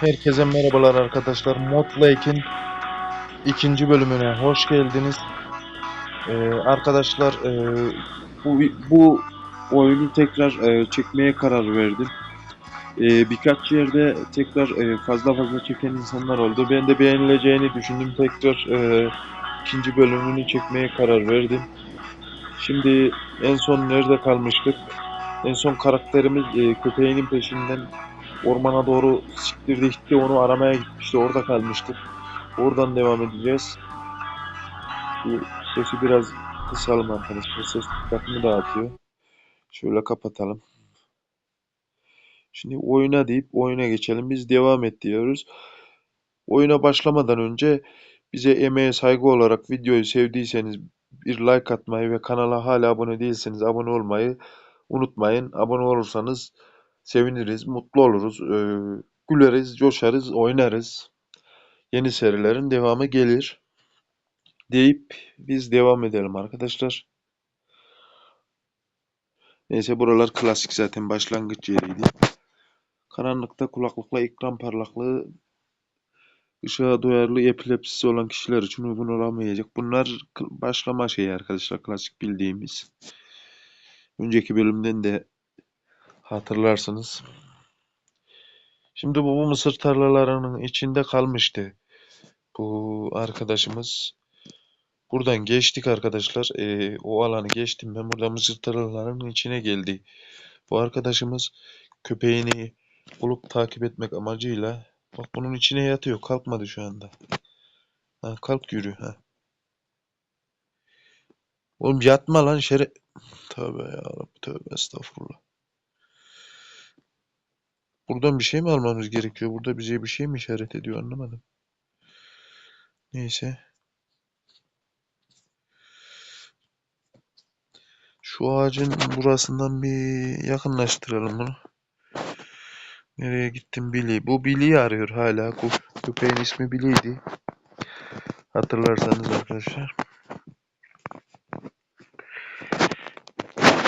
Herkese merhabalar arkadaşlar. Mod Lake'in ikinci bölümüne hoş geldiniz. Ee, arkadaşlar e, bu, bu oyunu tekrar e, çekmeye karar verdim. E, birkaç yerde tekrar e, fazla fazla çeken insanlar oldu. Ben de beğenileceğini düşündüm. Tekrar e, ikinci bölümünü çekmeye karar verdim. Şimdi en son nerede kalmıştık? En son karakterimiz e, köpeğinin peşinden ormana doğru siktirdi gitti onu aramaya gitmişti orada kalmıştık. Oradan devam edeceğiz. Bu sesi biraz kısalım arkadaşlar. Ses dikkatimi dağıtıyor. Şöyle kapatalım. Şimdi oyuna deyip oyuna geçelim. Biz devam et diyoruz. Oyuna başlamadan önce bize emeğe saygı olarak videoyu sevdiyseniz bir like atmayı ve kanala hala abone değilseniz abone olmayı unutmayın. Abone olursanız seviniriz, mutlu oluruz, ee, güleriz, coşarız, oynarız. Yeni serilerin devamı gelir deyip biz devam edelim arkadaşlar. Neyse buralar klasik zaten başlangıç yeriydi. Karanlıkta kulaklıkla ekran parlaklığı ışığa duyarlı epilepsisi olan kişiler için uygun olamayacak. Bunlar başlama şeyi arkadaşlar klasik bildiğimiz. Önceki bölümden de hatırlarsınız. Şimdi bu, bu mısır tarlalarının içinde kalmıştı. Bu arkadaşımız. Buradan geçtik arkadaşlar. Ee, o alanı geçtim. Ben burada mısır tarlalarının içine geldi. Bu arkadaşımız köpeğini bulup takip etmek amacıyla bak bunun içine yatıyor. Kalkmadı şu anda. Ha, kalk yürü. Ha. Oğlum yatma lan şere... Tövbe yarabbim tövbe estağfurullah. Buradan bir şey mi almamız gerekiyor? Burada bize bir şey mi işaret ediyor anlamadım. Neyse. Şu ağacın burasından bir yakınlaştıralım bunu. Nereye gittim Billy? Bu Billy'yi arıyor hala. Kö- Köpeğin ismi Billy'ydi. Hatırlarsanız arkadaşlar.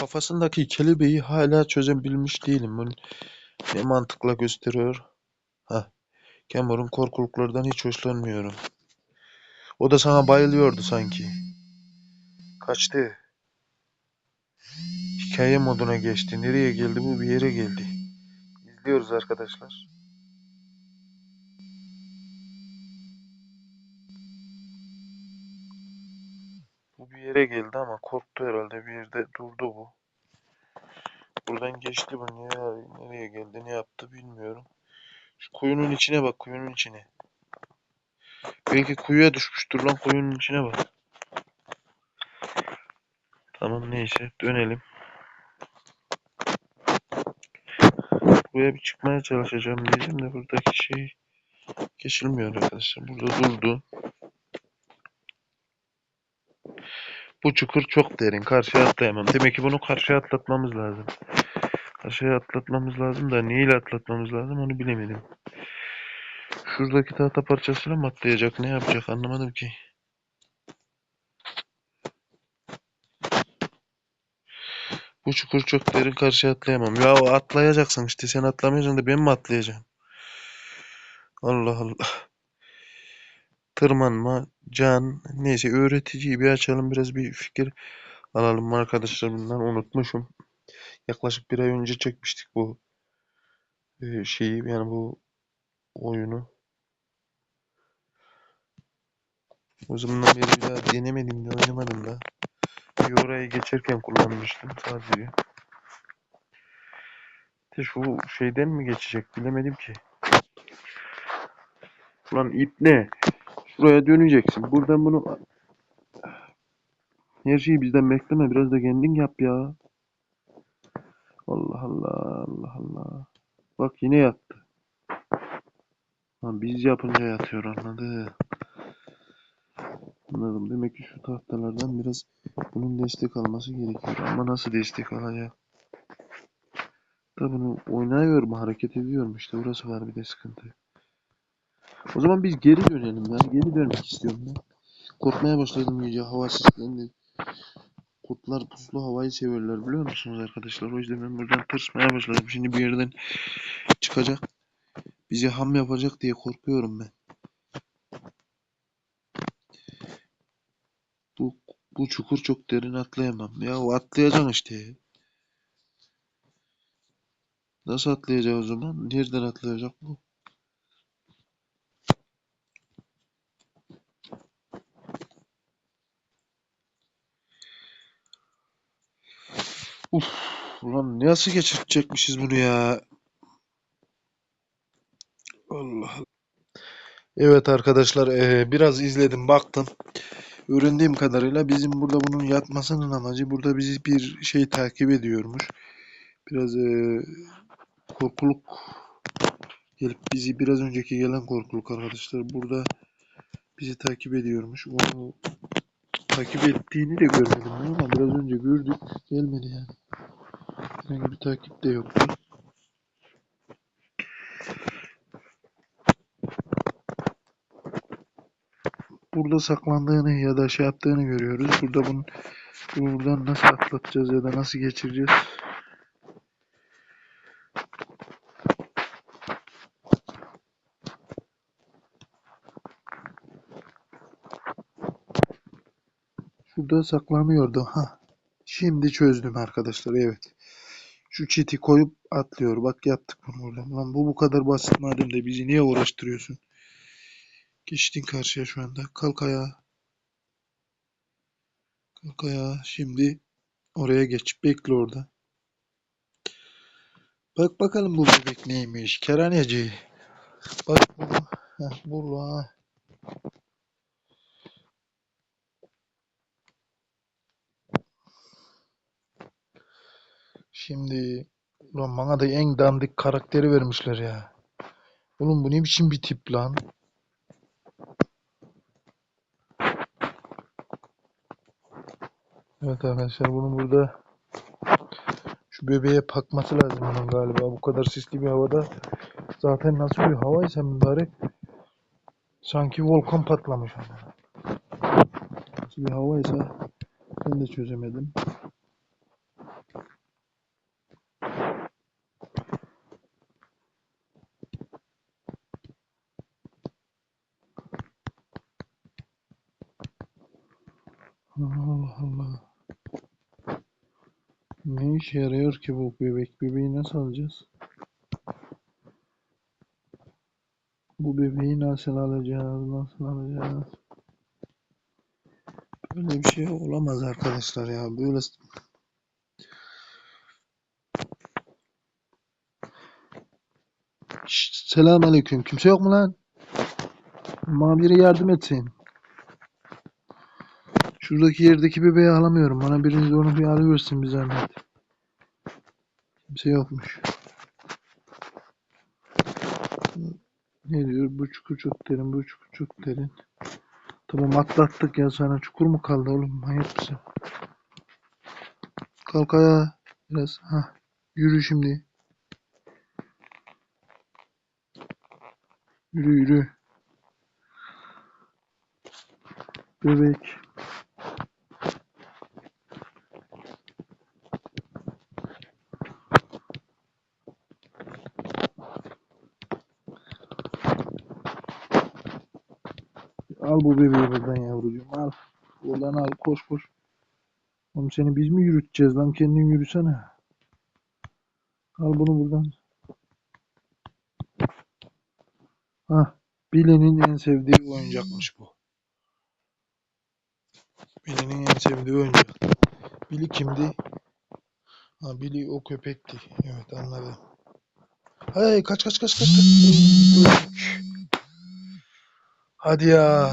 Kafasındaki kelebeği hala çözebilmiş değilim. Bunu ne mantıkla gösteriyor? Ha, Cameron korkuluklardan hiç hoşlanmıyorum. O da sana bayılıyordu sanki. Kaçtı. Hikaye moduna geçti. Nereye geldi bu? Bir yere geldi. İzliyoruz arkadaşlar. Bu bir yere geldi ama korktu herhalde. Bir yerde durdu bu. Buradan geçti bu. Nereye, nereye geldi? Ne yaptı bilmiyorum. Şu kuyunun içine bak. Kuyunun içine. Belki kuyuya düşmüştür lan. Kuyunun içine bak. Tamam neyse. Dönelim. Buraya bir çıkmaya çalışacağım diyeceğim de buradaki şey geçilmiyor arkadaşlar. Burada durdu. Bu çukur çok derin. Karşıya atlayamam. Demek ki bunu karşıya atlatmamız lazım. Karşıya atlatmamız lazım da neyle atlatmamız lazım onu bilemedim. Şuradaki tahta parçasıyla mı atlayacak? Ne yapacak? Anlamadım ki. Bu çukur çok derin. Karşıya atlayamam. Ya atlayacaksın işte. Sen atlamayacaksın da ben mi atlayacağım? Allah Allah. Tırmanma, can, neyse öğreticiyi bir açalım biraz bir fikir alalım arkadaşlar bundan unutmuşum. Yaklaşık bir ay önce çekmiştik bu e, şeyi yani bu oyunu. O zamandan beri bir daha denemedim de oynamadım da. Bir oraya geçerken kullanmıştım sadece. De şu şeyden mi geçecek bilemedim ki. Ulan ip ne? Şuraya döneceksin. Buradan bunu... Her şeyi bizden bekleme. Biraz da kendin yap ya. Allah Allah. Allah Allah. Bak yine yattı. Ha, biz yapınca yatıyor anladı. Anladım. Demek ki şu tahtalardan biraz bunun destek alması gerekiyor. Ama nasıl destek alacak? Da bunu oynuyorum, hareket ediyorum işte. Burası var bir de sıkıntı. O zaman biz geri dönelim ya. Geri dönmek istiyorum ben. Korkmaya başladım iyice. Hava sislendi. Kurtlar puslu havayı severler biliyor musunuz arkadaşlar? O yüzden ben buradan tırsmaya başladım. Şimdi bir yerden çıkacak. Bizi ham yapacak diye korkuyorum ben. Bu, bu çukur çok derin atlayamam. Ya o atlayacaksın işte. Nasıl atlayacak o zaman? Nereden atlayacak bu? Uf, ulan nasıl geçirecekmişiz bunu ya? Allah. Evet arkadaşlar eee, biraz izledim baktım. Öğrendiğim kadarıyla bizim burada bunun yatmasının amacı burada bizi bir şey takip ediyormuş. Biraz eee, korkuluk gelip bizi biraz önceki gelen korkuluk arkadaşlar burada bizi takip ediyormuş. Onu takip ettiğini de görmedim ama biraz önce gördük. Gelmedi yani. Herhangi bir takip de yoktu. Burada saklandığını ya da şey yaptığını görüyoruz. Burada bunun buradan nasıl atlatacağız ya da nasıl geçireceğiz? Şurada saklanıyordu. Ha. Şimdi çözdüm arkadaşlar. Evet. Şu çiti koyup atlıyor. Bak yaptık bunu burada. Lan bu bu kadar basit madem de bizi niye uğraştırıyorsun? Geçtin karşıya şu anda. Kalk ayağa. Kalk ayağa. Şimdi oraya geç. Bekle orada. Bak bakalım bu bebek neymiş. Keraneci. Bak bu. Heh, bu ha. Şimdi ulan bana da en dandik karakteri vermişler ya. Oğlum bu ne biçim bir tip lan? Evet arkadaşlar bunun burada şu bebeğe bakması lazım bunun galiba. Bu kadar sisli bir havada zaten nasıl bir havaysa mübarek sanki volkan patlamış. Nasıl bir havaysa ben de çözemedim. Allah Allah. Ne işe yarıyor ki bu bebek? Bebeği nasıl alacağız? Bu bebeği nasıl alacağız? Nasıl alacağız? Böyle bir şey olamaz arkadaşlar ya. Böyle Şşt, selamünaleyküm. Kimse yok mu lan? Bana biri yardım etsin. Şuradaki yerdeki bebeği alamıyorum. Bana biriniz onu bir alıversin bir zahmet. Kimse yokmuş. Ne diyor? Bu çukur çok derin, bu çukur çok derin. Tamam atlattık ya sana çukur mu kaldı oğlum? Manyak mısın? Kalk ayağa. Biraz. Ha. Yürü şimdi. Yürü yürü. Bebek. Al bu bebeği buradan yavrucuğum al. Buradan al koş koş. Oğlum seni biz mi yürüteceğiz lan kendin yürüsene. Al bunu buradan. Hah. Billy'nin en sevdiği oyuncakmış bu. Billy'nin en sevdiği oyuncak. Billy kimdi? Ha Billy o köpekti. Evet anladım. Hey kaç kaç kaç kaç kaç. Hadi ya.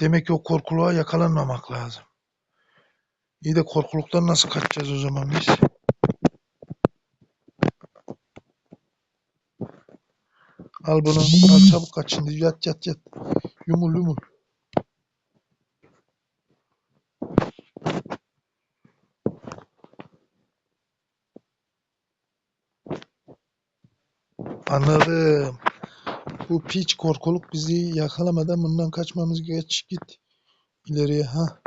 Demek ki o korkuluğa yakalanmamak lazım. İyi de korkuluktan nasıl kaçacağız o zaman biz? Al bunu. Al çabuk kaç şimdi. Yat yat yat. Yumul yumul. Anladım. Bu piç korkuluk bizi yakalamadan bundan kaçmamız geç git. İleriye ha.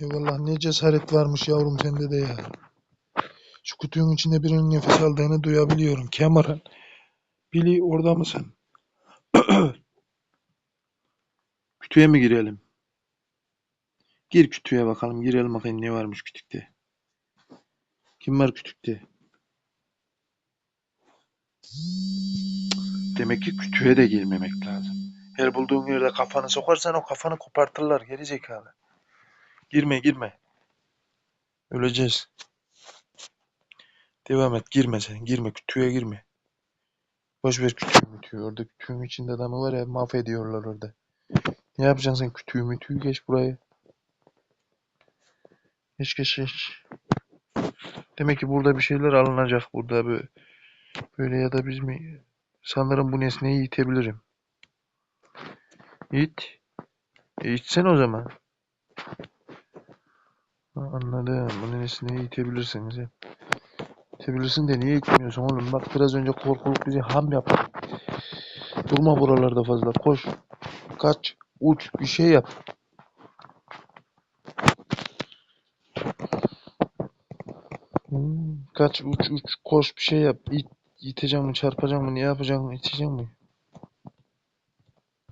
Eyvallah ne cesaret varmış yavrum sende de ya. Şu kutunun içinde birinin nefes aldığını duyabiliyorum. Cameron. Billy orada mısın? Kütüğe mi girelim? Gir kütüğe bakalım. Girelim bakayım ne varmış kütükte. Kim var kütükte? Demek ki kütüğe de girmemek lazım. Her bulduğun yerde kafanı sokarsan o kafanı kopartırlar geri zekalı. Girme girme. Öleceğiz. Devam et girme sen girme kütüğe girme. Boş ver kütüğü mütüğü. Orada kütüğün içinde adamı var ya mahvediyorlar orada. Ne yapacaksın sen kütüğü mütüğü geç buraya. Geç geç geç. Demek ki burada bir şeyler alınacak burada böyle, böyle ya da biz mi? Sanırım bu nesneyi itebilirim. İt. E, itsen o zaman. Anladım. Bu nesneyi itebilirsin sen. İtebilirsin de niye itmiyorsun oğlum? Bak biraz önce korkuluk bizi ham yaptı. Durma buralarda fazla. Koş. Kaç. Uç. Bir şey yap. Hmm, kaç. Uç uç. Koş bir şey yap. İt. İteceğim mi? Çarpacağım mı? Ne yapacağım mı? İteceğim mi?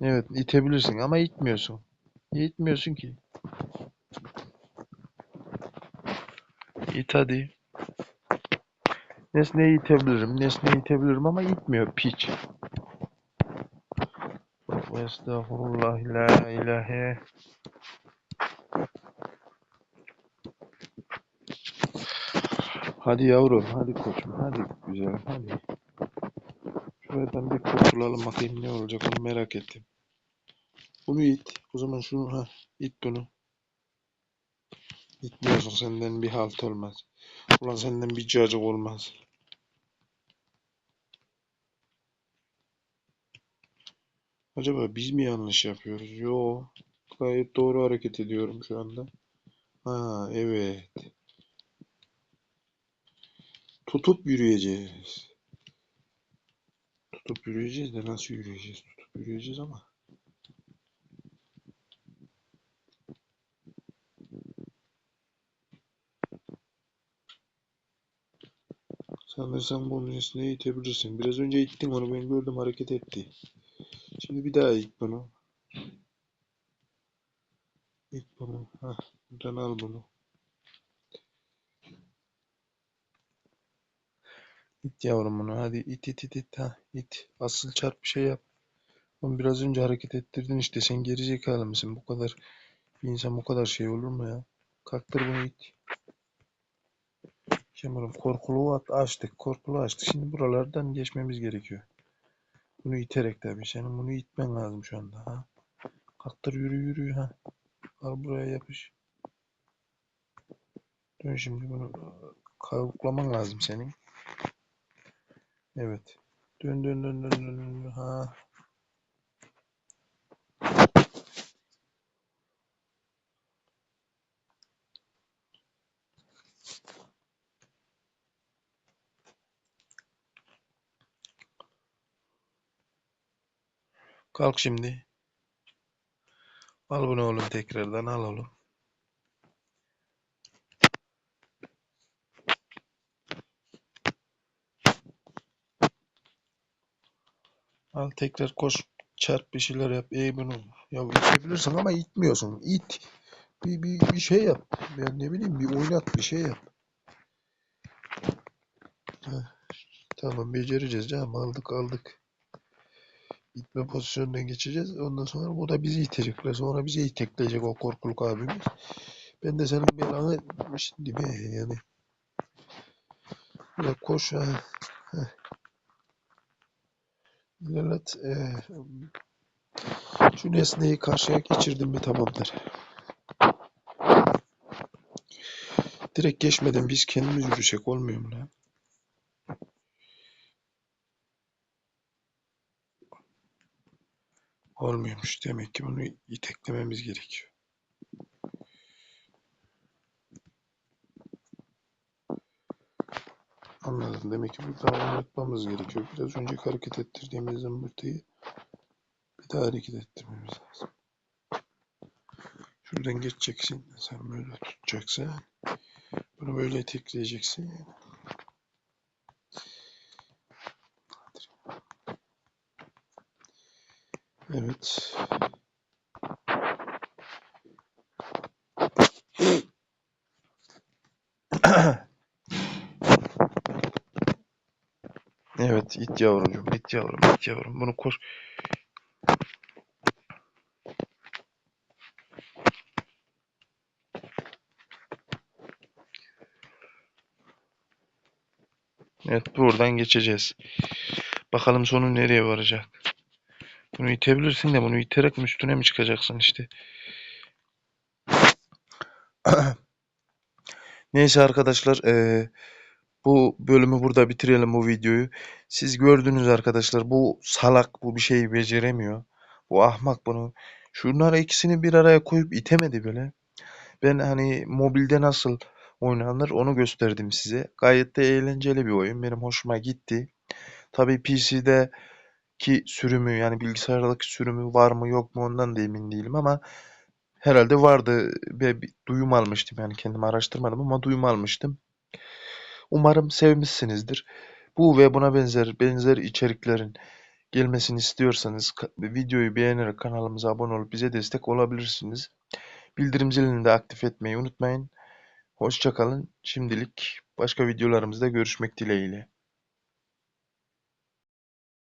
Evet. itebilirsin ama itmiyorsun. Niye itmiyorsun ki? İt hadi. Nesneyi itebilirim. Nesneyi itebilirim ama itmiyor piç. Estağfurullah la ilahe. Hadi yavrum, hadi koçum, hadi güzel, hadi. Şuradan bir kurtulalım bakayım ne olacak onu merak ettim. Bunu it. O zaman şunu ha it bunu. İtmiyorsun senden bir halt olmaz. Ulan senden bir cacık olmaz. Acaba biz mi yanlış yapıyoruz? Yo. Gayet doğru hareket ediyorum şu anda. Ha evet. Tutup yürüyeceğiz. Tutup yürüyeceğiz de nasıl yürüyeceğiz? Tutup yürüyeceğiz ama. Sanırsam bu nesneyi itebilirsin. Biraz önce ittin onu ben gördüm hareket etti. Şimdi bir daha it bunu. İt bunu. Hah, buradan al bunu. İt yavrum bunu. Hadi it it it it. Ha, it. Asıl çarp bir şey yap. Oğlum biraz önce hareket ettirdin işte. Sen geri zekalı mısın? Bu kadar bir insan bu kadar şey olur mu ya? Kalktır bunu it. Kemal'im korkuluğu at, açtık. Korkuluğu açtık. Şimdi buralardan geçmemiz gerekiyor. Bunu iterek tabii. Senin bunu itmen lazım şu anda. Ha? Kalktır yürü yürü. Ha? Al buraya yapış. Dön şimdi bunu kavuklaman lazım senin. Evet. Dön dön dön dön dön. dön. Ha. Kalk şimdi. Al bunu oğlum tekrardan al oğlum. Al tekrar koş. Çarp bir şeyler yap. Ey bunu. Ya itebilirsin ama itmiyorsun. İt. Bir, bir, bir şey yap. Ben ne bileyim bir oynat bir şey yap. Heh, Tamam becereceğiz canım. Aldık aldık. İtme pozisyonuna geçeceğiz. Ondan sonra bu da bizi itecek. Sonra bizi itekleyecek o korkuluk abimiz. Ben de senin belanı şimdi be yani. Böyle koş ha. Heh. İlerlet. Ee, şu nesneyi karşıya geçirdim mi tamamdır. Direkt geçmeden biz kendimiz yürüsek olmuyor mu lan? Olmuyormuş. Demek ki bunu iteklememiz gerekiyor. Anladım. Demek ki burada oynatmamız gerekiyor. Biraz önce hareket ettirdiğimiz zımbırtıyı bir daha hareket ettirmemiz lazım. Şuradan geçeceksin. Sen böyle tutacaksın. Bunu böyle tekleyeceksin. Evet. Evet, it yavrucuğum, it yavrum, it yavrum. Bunu koş. Evet, buradan geçeceğiz. Bakalım sonu nereye varacak. Bunu itebilirsin de bunu iterek mi üstüne mi çıkacaksın işte. Neyse arkadaşlar, eee, bu bölümü burada bitirelim bu videoyu. Siz gördünüz arkadaşlar, bu salak bu bir şeyi beceremiyor. Bu ahmak bunu. Şunları ikisini bir araya koyup itemedi bile. Ben hani mobilde nasıl oynanır onu gösterdim size. Gayet de eğlenceli bir oyun. Benim hoşuma gitti. Tabii PC'deki sürümü yani bilgisayardaki sürümü var mı yok mu ondan da emin değilim ama herhalde vardı ve duyum almıştım yani kendim araştırmadım ama duyum almıştım. Umarım sevmişsinizdir. Bu ve buna benzer benzer içeriklerin gelmesini istiyorsanız videoyu beğenerek kanalımıza abone olup bize destek olabilirsiniz. Bildirim zilini de aktif etmeyi unutmayın. Hoşça kalın. Şimdilik başka videolarımızda görüşmek dileğiyle.